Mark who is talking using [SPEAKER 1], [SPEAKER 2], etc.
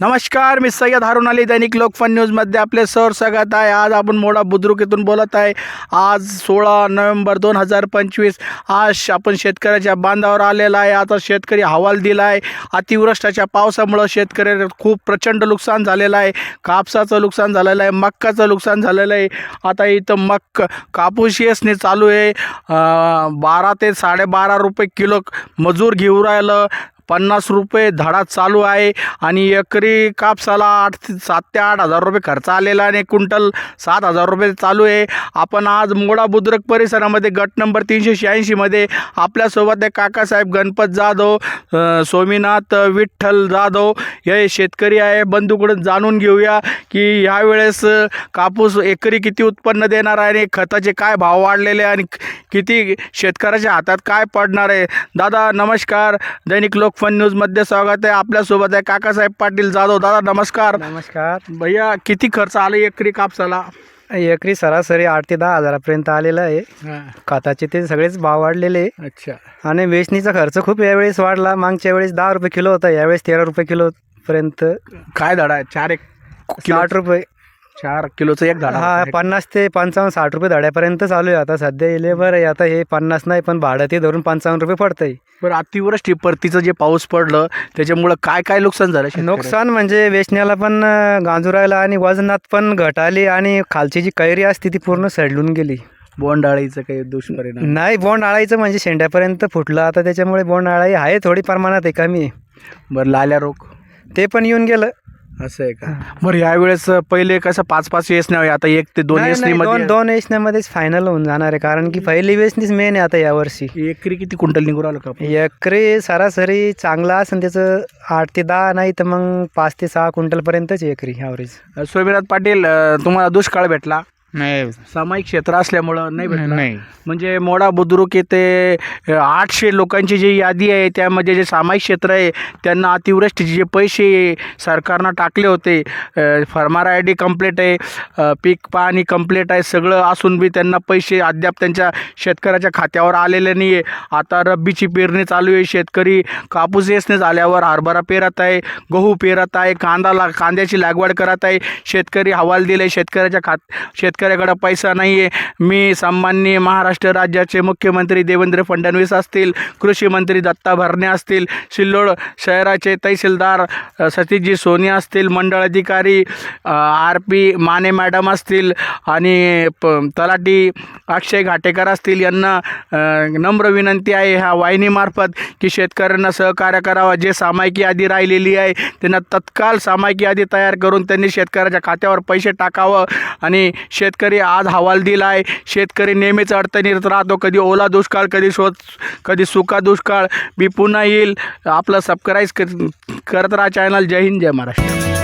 [SPEAKER 1] नमस्कार मी सय्यद हारून अली दैनिक लोकफन न्यूजमध्ये आपले सर स्वागत आहे. आज आपण मोडा बुद्रुक येथून बोलत आहे. आज सोळा नोव्हेंबर दोन हजार पंचवीस आज आपण शेतकऱ्याच्या बांधावर आलेला आहे. आता शेतकरी हवाल दिला आहे अतिवृष्टाच्या पावसामुळं शेतकऱ्याला खूप प्रचंड नुकसान झालेलं आहे. कापसाचं नुकसान झालेलं आहे. मक्काचं नुकसान झालेलं आहे. आता इथं मक्क कापूस येसने चालू आहे. बारा ते साडेबारा रुपये किलो मजूर घेऊ राहिलं. पन्नास रुपये धडा चालू आहे आणि एकरी कापसाला आठ ते सात ते आठ हजार रुपये खर्च आलेला आहे आणि क्विंटल सात हजार रुपये चालू आहे. आपण आज मोडा बुद्रक परिसरामध्ये गट नंबर तीनशे शहाऐंशीमध्ये आपल्यासोबत आहे काकासाहेब गणपत जाधव स्वामीनाथ सोमीनाथ विठ्ठल जाधव. हे शेतकरी आहे. बंधूकडून जाणून घेऊया की ह्यावेळेस कापूस एकरी किती उत्पन्न देणार आहे आणि खताचे काय भाव वाढलेले आहे आणि किती शेतकऱ्याच्या हातात काय पडणार आहे? दादा नमस्कार. दैनिक लोक लोकफन न्यूजमध्ये स्वागत आहे. आपल्यासोबत आहे काकासाहेब पाटील जाधव दादा नमस्कार.
[SPEAKER 2] नमस्कार.
[SPEAKER 1] भैया किती खर्च आला एकरी कापसाला?
[SPEAKER 2] एकरी सरासरी आठ ते दहा हजारापर्यंत आलेलं आहे. खताचे ते सगळेच भाव वाढलेले आहे.
[SPEAKER 1] अच्छा.
[SPEAKER 2] आणि वेचणीचा खर्च खूप यावेळेस वाढला. मागच्या वेळेस दहा रुपये किलो होता यावेळेस तेरा रुपये किलो पर्यंत
[SPEAKER 1] काय धडा आहे? चार एक किलो.
[SPEAKER 2] साठ रुपये.
[SPEAKER 1] चार किलोचं एक धडा
[SPEAKER 2] हा. पन्नास ते पंचावन्न साठ रुपये धड्यापर्यंत चालू आहे आता. सध्या लेबर आहे. आता हे पन्नास नाही पण भाडं ते धरून पंचावन्न रुपये पडतंय.
[SPEAKER 1] बरं अतिवृष्टी परतीचं जे पाऊस पडलं त्याच्यामुळं काय काय नुकसान झालं?
[SPEAKER 2] नुकसान म्हणजे वेचण्याला पण गांजुरायला आणि वजनात पण घट आली आणि खालची जी कैरी असते ती पूर्ण सडलून गेली.
[SPEAKER 1] बोंडाळीचं काही दुष्परिणाम?
[SPEAKER 2] नाही बोंड आळायचं म्हणजे शेंड्यापर्यंत फुटलं. आता त्याच्यामुळे बोंड आळाई आहे थोडी प्रमाणात आहे कमी. आहे.
[SPEAKER 1] बरं लाल्या रोग?
[SPEAKER 2] ते पण येऊन गेलं.
[SPEAKER 1] असं आहे का? बरं यावेळेस पहिले कसं पाच पाच नाही आता एक ते दोन
[SPEAKER 2] नाही,
[SPEAKER 1] येसनी
[SPEAKER 2] नाही, दोन
[SPEAKER 1] मध्ये?
[SPEAKER 2] दोन वेचण्यामध्येच फायनल होऊन जाणार आहे कारण की पहिली वेचणीच मेन आहे आता यावर्षी.
[SPEAKER 1] एकरी किती क्विंटल निघून आलं का
[SPEAKER 2] एकरी सरासरी चांगला असेल त्याचं आठ ते दहा नाही तर मग पाच ते सहा क्विंटलपर्यंतच एकरी ॲव्हरेज
[SPEAKER 1] सोमनाथ पाटील अं, तुम्हाला दुष्काळ भेटला.
[SPEAKER 3] नाही.
[SPEAKER 1] सामायिक क्षेत्र असल्यामुळं नाही भेटला
[SPEAKER 3] नाही.
[SPEAKER 1] म्हणजे मोडा बुद्रुक येथे आठशे लोकांची जी यादी आहे त्यामध्ये जे सामायिक क्षेत्र आहे त्यांना अतिवृष्टीचे जे पैसे सरकारनं टाकले होते फर्मार आय डी कंप्लीट आहे पीक पाणी कंप्लीट आहे सगळं असून बी त्यांना पैसे अद्याप त्यांच्या शेतकऱ्याच्या खात्यावर आलेले नाही आहे आता रब्बीची पेरणी चालू आहे शेतकरी कापूस येसने झाल्यावर हरभरा पेरत आहे गहू पेरत आहे कांदा ला कांद्याची लागवड करत आहे शेतकरी हवाल दिले शेतकऱ्याच्या खात शेतकऱ्याकडं पैसा नाही आहे मी सामान्य महाराष्ट्र राज्याचे मुख्यमंत्री देवेंद्र फडणवीस असतील कृषी मंत्री दत्ता भरणे असतील सिल्लोड शहराचे तहसीलदार सतीजी सतीशजी सोनी असतील मंडळ अधिकारी आर पी माने मॅडम असतील आणि प तलाठी अक्षय घाटेकर असतील यांना नम्र विनंती आहे ह्या वाहिनीमार्फत की शेतकऱ्यांना सहकार्य करावं. जे सामायिक यादी राहिलेली आहे त्यांना तत्काळ सामायिक यादी तयार करून त्यांनी शेतकऱ्याच्या खात्यावर पैसे टाकावं आणि शेत शेतकरी आज हवाल दिला आहे शेतकरी नेहमीच अडचणीत राहतो. कधी ओला दुष्काळ कधी शो कधी सुका दुष्काळ. मी पुन्हा येईल. आपलं सबस्क्राईब करत राहा चॅनल जय हिंद जय महाराष्ट्र.